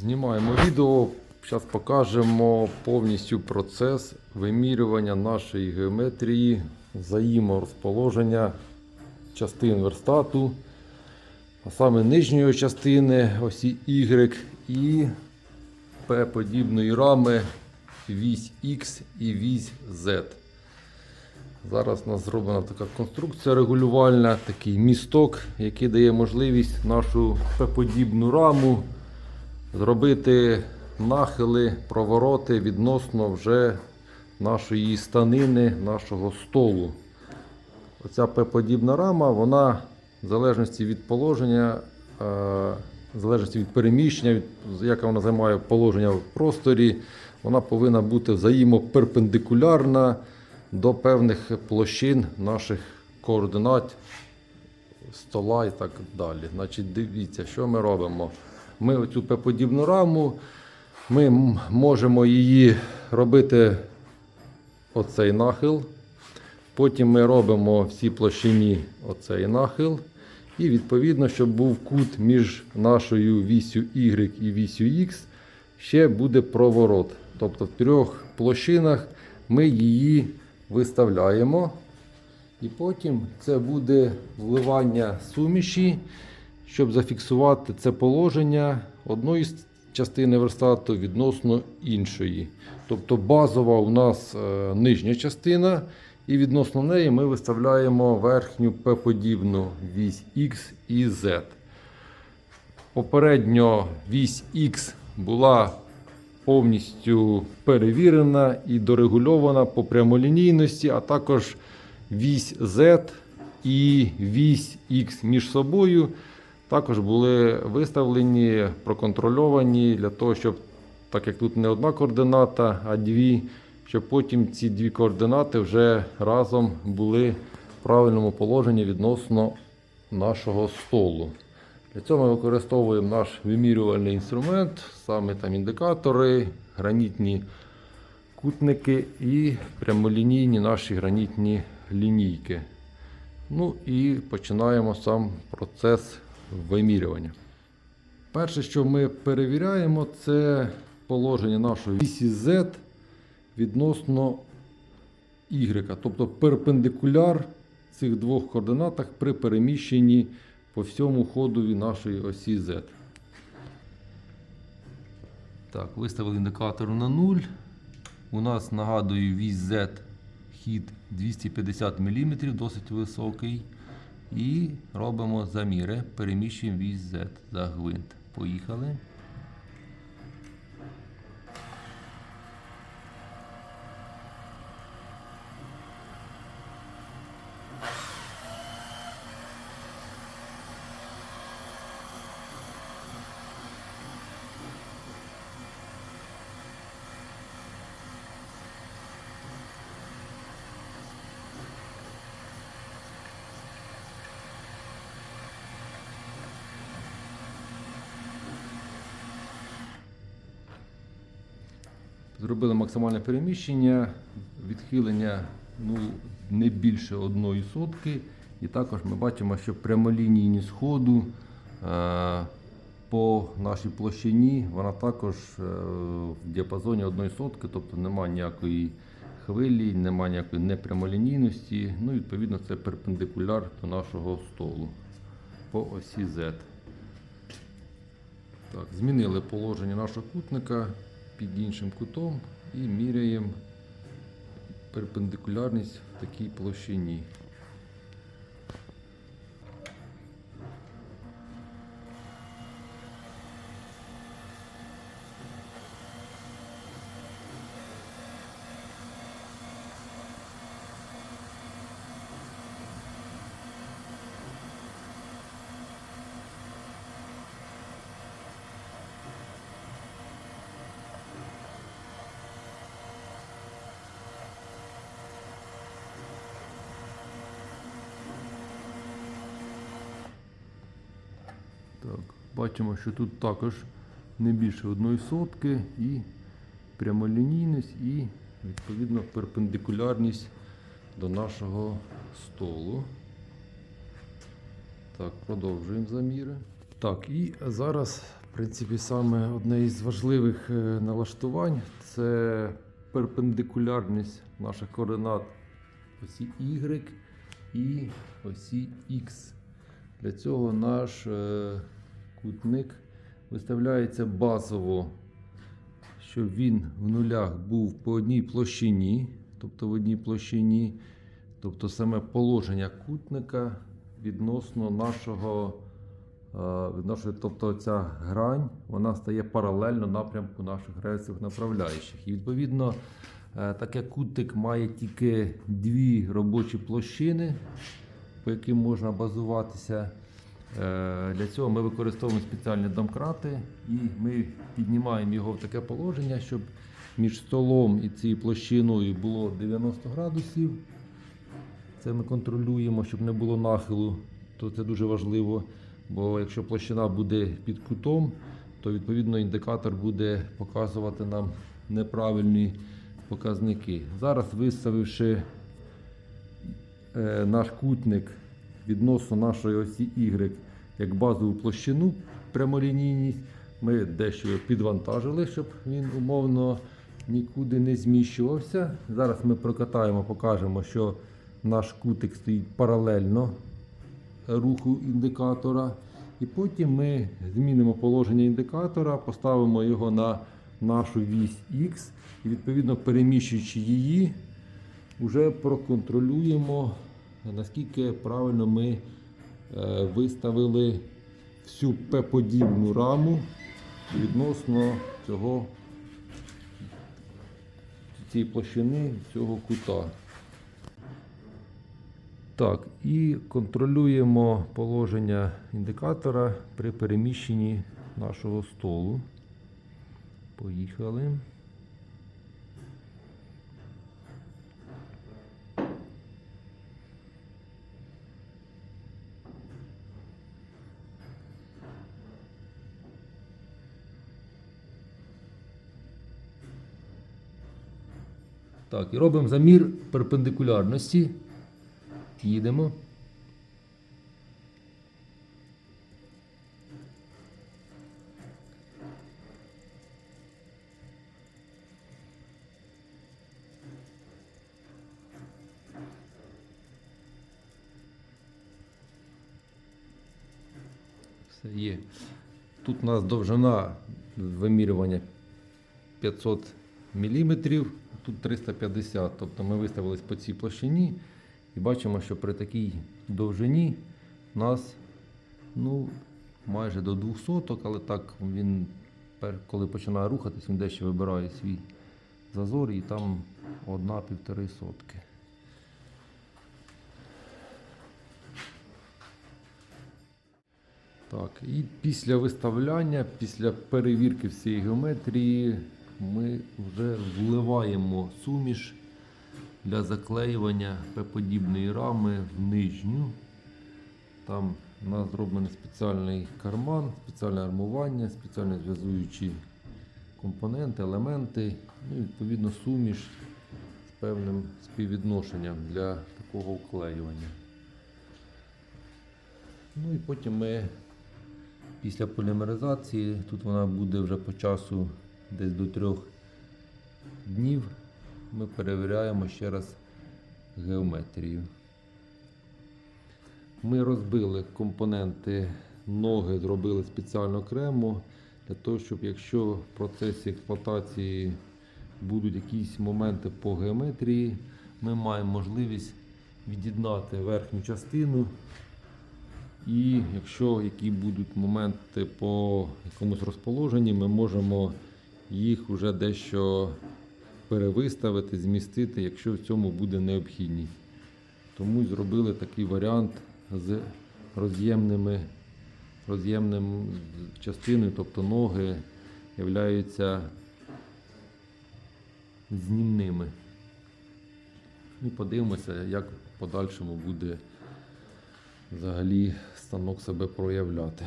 Знімаємо відео. Зараз покажемо повністю процес вимірювання нашої геометрії, взаєморозположення частин верстату, а саме нижньої частини осі Y і P-подібної рами вісь X і вісь Z. Зараз у нас зроблена така конструкція регулювальна, такий місток, який дає можливість нашу П-подібну раму зробити нахили, провороти відносно вже нашої станини, нашого столу. Оця П-подібна рама, вона в залежності від положення, е, в залежності від переміщення, від, яке вона займає положення в просторі, вона повинна бути взаємоперпендикулярна до певних площин наших координат стола і так далі. Значить, дивіться, що ми робимо. Ми оцю П-подібну раму, ми можемо її робити оцей нахил. Потім ми робимо всі площині оцей нахил. І відповідно, щоб був кут між нашою вісю Y і вісю X, ще буде проворот. Тобто в трьох площинах ми її виставляємо. І потім це буде вливання суміші, щоб зафіксувати це положення одної частини верстату відносно іншої. Тобто базова у нас е, нижня частина, і відносно неї ми виставляємо верхню П-подібну вісь X і Z. Попередньо вісь X була повністю перевірена і дорегульована по прямолінійності, а також вісь Z і вісь X між собою також були виставлені, проконтрольовані для того, щоб, так як тут не одна координата, а дві, щоб потім ці дві координати вже разом були в правильному положенні відносно нашого столу. Для цього ми використовуємо наш вимірювальний інструмент, саме там індикатори, гранітні кутники і прямолінійні наші гранітні лінійки. Ну і починаємо сам процес вимірювання. Перше, що ми перевіряємо, це положення нашої вісі Z відносно Y, тобто перпендикуляр цих двох координатах при переміщенні по всьому ходові нашої осі Z. Так, виставили індикатор на 0. У нас нагадую вісь Z хід 250 мм, досить високий. І робимо заміри. Переміщуємо вісь Z за гвинт. Поїхали. Зробили максимальне переміщення, відхилення ну, не більше одної сотки. І також ми бачимо, що прямолінійні сходу е, по нашій площині вона також е, в діапазоні одної сотки, тобто немає ніякої хвилі, немає ніякої непрямолінійності. Ну, відповідно, це перпендикуляр до нашого столу по осі Z. Так, змінили положення нашого кутника під іншим кутом і міряємо перпендикулярність в такій площині. Так, бачимо, що тут також не більше одної сотки і прямолінійність, і відповідно перпендикулярність до нашого столу. Так, продовжуємо заміри. Так, і зараз В принципі, саме одне із важливих е, налаштувань це перпендикулярність наших координат осі Y і осі X. Для цього наш кутник виставляється базово, щоб він в нулях був по одній площині, тобто в одній площині, тобто саме положення кутника відносно нашого, е, від тобто ця грань, вона стає паралельно напрямку наших рельсових направляючих. І відповідно, е, так кутник має тільки дві робочі площини, по яким можна базуватися. Е, Для цього ми використовуємо спеціальні домкрати і ми піднімаємо його в таке положення, щоб між столом і цією площиною було 90 градусів. Це ми контролюємо, щоб не було нахилу, то це дуже важливо. Бо якщо площина буде під кутом, то відповідно індикатор буде показувати нам неправильні показники. Зараз виставивши е, наш кутник відносно нашої осі Y як базову площину прямолінійність, ми дещо його підвантажили, щоб він умовно нікуди не зміщувався. Зараз ми прокатаємо, покажемо, що наш кутик стоїть паралельно руху індикатора. І потім ми змінимо положення індикатора, поставимо його на нашу вісь X і відповідно переміщуючи її, вже проконтролюємо, наскільки правильно ми е, виставили всю П-подібну раму відносно цього цієї площини цього кута. Так, і контролюємо положення індикатора при переміщенні нашого столу. Поїхали. Так, і робимо замір перпендикулярності. Їдемо. Все є. Тут у нас довжина вимірювання 500 мм, тут 350 Тобто ми виставились по цій площині і бачимо, що при такій довжині у нас ну, майже до 200, але так він, коли починає рухатись, він дещо вибирає свій зазор і там одна-півтори сотки. Так, і після виставляння, після перевірки всієї геометрії, ми вже вливаємо суміш для заклеювання П-подібної рами в нижню. Там у нас зроблений спеціальний карман, спеціальне армування, спеціально зв'язуючі компоненти, елементи, ну, і відповідно суміш з певним співвідношенням для такого вклеювання. Ну і потім ми після полімеризації, тут вона буде вже по часу десь до трьох днів, ми перевіряємо ще раз геометрію. Ми розбили компоненти ноги, зробили спеціально окремо, для того, щоб якщо в процесі експлуатації будуть якісь моменти по геометрії, ми маємо можливість від'єднати верхню частину і якщо які будуть моменти по якомусь розположенні, ми можемо їх вже дещо перевиставити, змістити, якщо в цьому буде необхідність. Тому зробили такий варіант з роз'ємними роз'ємним частиною, тобто ноги являються знімними. І подивимося, як в подальшому буде взагалі станок себе проявляти.